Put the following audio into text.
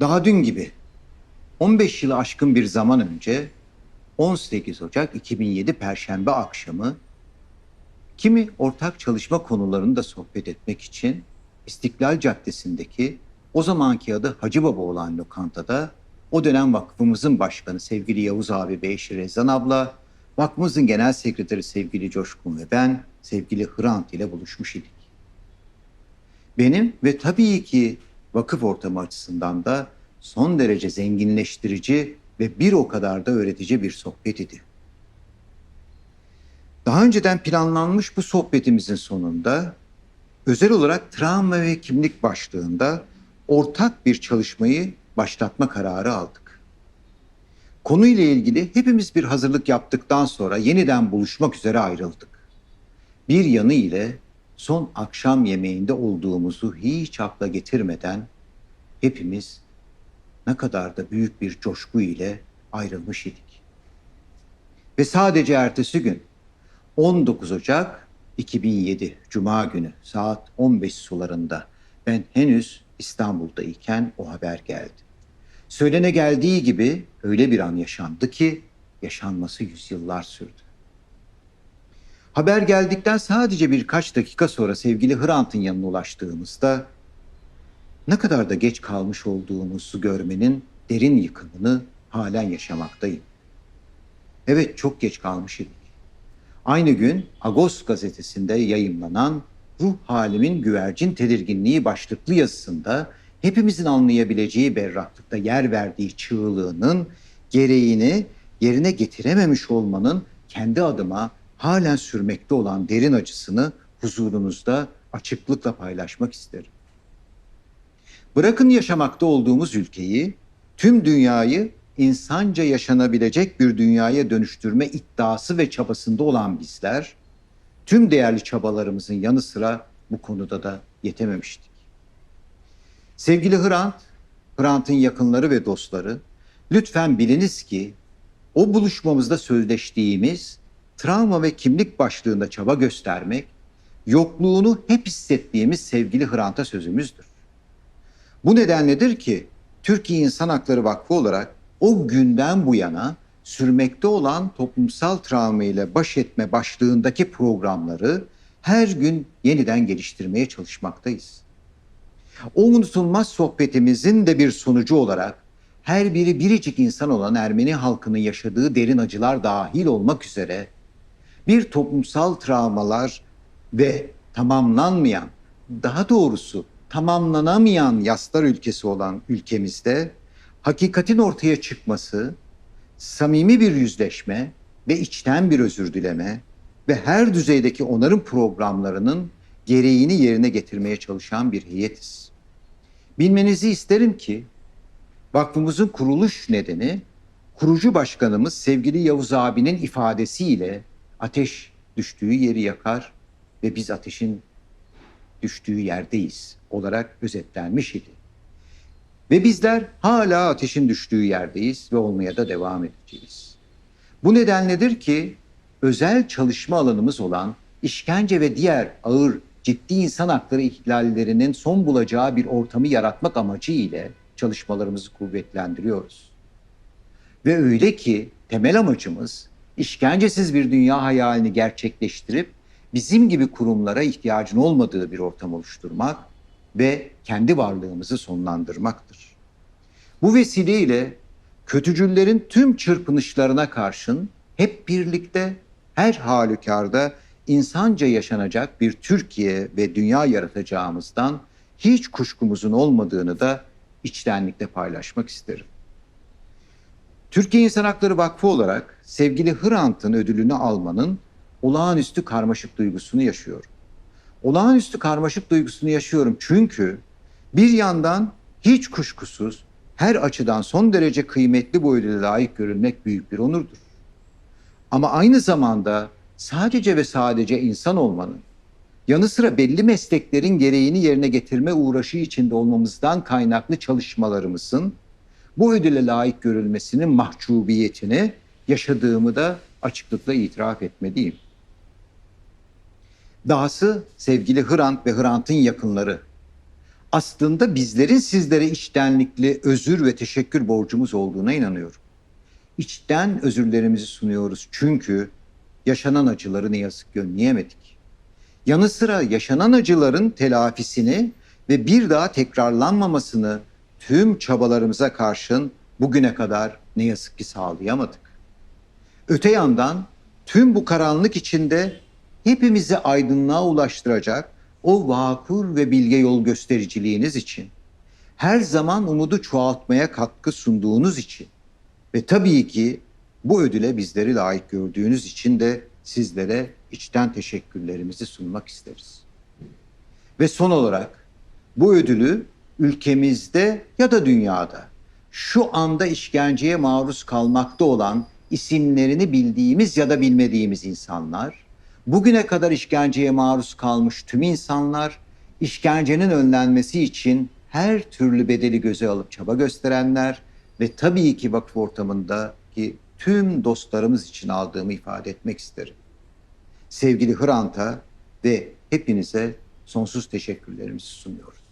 Daha dün gibi 15 yılı aşkın bir zaman önce 18 Ocak 2007 Perşembe akşamı kimi ortak çalışma konularını da sohbet etmek için İstiklal Caddesi'ndeki o zamanki adı Hacı Baba olan lokantada o dönem vakfımızın başkanı sevgili Yavuz abi ve eşi Rezan abla, vakfımızın genel sekreteri sevgili Coşkun ve ben sevgili Hrant ile buluşmuş idik. Benim ve tabii ki vakıf ortamı açısından da son derece zenginleştirici ve bir o kadar da öğretici bir sohbet idi. Daha önceden planlanmış bu sohbetimizin sonunda özel olarak travma ve kimlik başlığında ortak bir çalışmayı başlatma kararı aldık. Konuyla ilgili hepimiz bir hazırlık yaptıktan sonra yeniden buluşmak üzere ayrıldık. Bir yanı ile son akşam yemeğinde olduğumuzu hiç akla getirmeden hepimiz ne kadar da büyük bir coşku ile ayrılmış idik. Ve sadece ertesi gün 19 Ocak 2007 Cuma günü saat 15 sularında ben henüz İstanbul'dayken o haber geldi. Söylene geldiği gibi öyle bir an yaşandı ki yaşanması yüzyıllar sürdü. Haber geldikten sadece birkaç dakika sonra sevgili Hrant'ın yanına ulaştığımızda ne kadar da geç kalmış olduğumuzu görmenin derin yıkımını halen yaşamaktayım. Evet çok geç kalmış idik. Aynı gün Agos gazetesinde yayımlanan Ruh Halimin Güvercin Tedirginliği başlıklı yazısında hepimizin anlayabileceği berraklıkta yer verdiği çığlığının gereğini yerine getirememiş olmanın kendi adıma halen sürmekte olan derin acısını huzurunuzda açıklıkla paylaşmak isterim. Bırakın yaşamakta olduğumuz ülkeyi, tüm dünyayı insanca yaşanabilecek bir dünyaya dönüştürme iddiası ve çabasında olan bizler, tüm değerli çabalarımızın yanı sıra bu konuda da yetememiştik. Sevgili Hrant, Hrant'ın yakınları ve dostları, lütfen biliniz ki o buluşmamızda sözleştiğimiz travma ve kimlik başlığında çaba göstermek, yokluğunu hep hissettiğimiz sevgili Hrant'a sözümüzdür. Bu nedenledir ki Türkiye İnsan Hakları Vakfı olarak o günden bu yana sürmekte olan toplumsal travma ile baş etme başlığındaki programları her gün yeniden geliştirmeye çalışmaktayız. O unutulmaz sohbetimizin de bir sonucu olarak her biri biricik insan olan Ermeni halkının yaşadığı derin acılar dahil olmak üzere bir toplumsal travmalar ve tamamlanmayan, daha doğrusu tamamlanamayan yaslar ülkesi olan ülkemizde hakikatin ortaya çıkması, samimi bir yüzleşme ve içten bir özür dileme ve her düzeydeki onarım programlarının gereğini yerine getirmeye çalışan bir heyetiz. Bilmenizi isterim ki vakfımızın kuruluş nedeni kurucu başkanımız sevgili Yavuz abinin ifadesiyle ateş düştüğü yeri yakar ve biz ateşin düştüğü yerdeyiz olarak özetlenmiş idi. Ve bizler hala ateşin düştüğü yerdeyiz ve olmaya da devam edeceğiz. Bu nedenledir ki özel çalışma alanımız olan işkence ve diğer ağır ciddi insan hakları ihlallerinin son bulacağı bir ortamı yaratmak amacı ile çalışmalarımızı kuvvetlendiriyoruz. Ve öyle ki temel amacımız işkencesiz bir dünya hayalini gerçekleştirip bizim gibi kurumlara ihtiyacın olmadığı bir ortam oluşturmak ve kendi varlığımızı sonlandırmaktır. Bu vesileyle kötücüllerin tüm çırpınışlarına karşın hep birlikte her halükarda insanca yaşanacak bir Türkiye ve dünya yaratacağımızdan hiç kuşkumuzun olmadığını da içtenlikle paylaşmak isterim. Türkiye İnsan Hakları Vakfı olarak sevgili Hrant'ın ödülünü almanın olağanüstü karmaşık duygusunu yaşıyorum. Olağanüstü karmaşık duygusunu yaşıyorum çünkü bir yandan hiç kuşkusuz her açıdan son derece kıymetli bu ödüle layık görülmek büyük bir onurdur. Ama aynı zamanda sadece ve sadece insan olmanın yanı sıra belli mesleklerin gereğini yerine getirme uğraşı içinde olmamızdan kaynaklı çalışmalarımızın bu ödüle layık görülmesinin mahcubiyetini yaşadığımı da açıklıkla itiraf etmeliyim. Dahası sevgili Hrant ve Hrant'ın yakınları aslında bizlerin sizlere içtenlikli özür ve teşekkür borcumuz olduğuna inanıyorum. İçten özürlerimizi sunuyoruz çünkü yaşanan acıları ne yazık ki önleyemedik. Yanı sıra yaşanan acıların telafisini ve bir daha tekrarlanmamasını tüm çabalarımıza karşın bugüne kadar ne yazık ki sağlayamadık. Öte yandan tüm bu karanlık içinde hepimizi aydınlığa ulaştıracak o vakur ve bilge yol göstericiliğiniz için, her zaman umudu çoğaltmaya katkı sunduğunuz için ve tabii ki bu ödüle bizleri layık gördüğünüz için de sizlere içten teşekkürlerimizi sunmak isteriz. Ve son olarak bu ödülü ülkemizde ya da dünyada şu anda işkenceye maruz kalmakta olan isimlerini bildiğimiz ya da bilmediğimiz insanlar, bugüne kadar işkenceye maruz kalmış tüm insanlar, işkencenin önlenmesi için her türlü bedeli göze alıp çaba gösterenler ve tabii ki vakıf ortamındaki tüm dostlarımız için aldığımı ifade etmek isterim. Sevgili Hrant'a ve hepinize sonsuz teşekkürlerimizi sunuyoruz.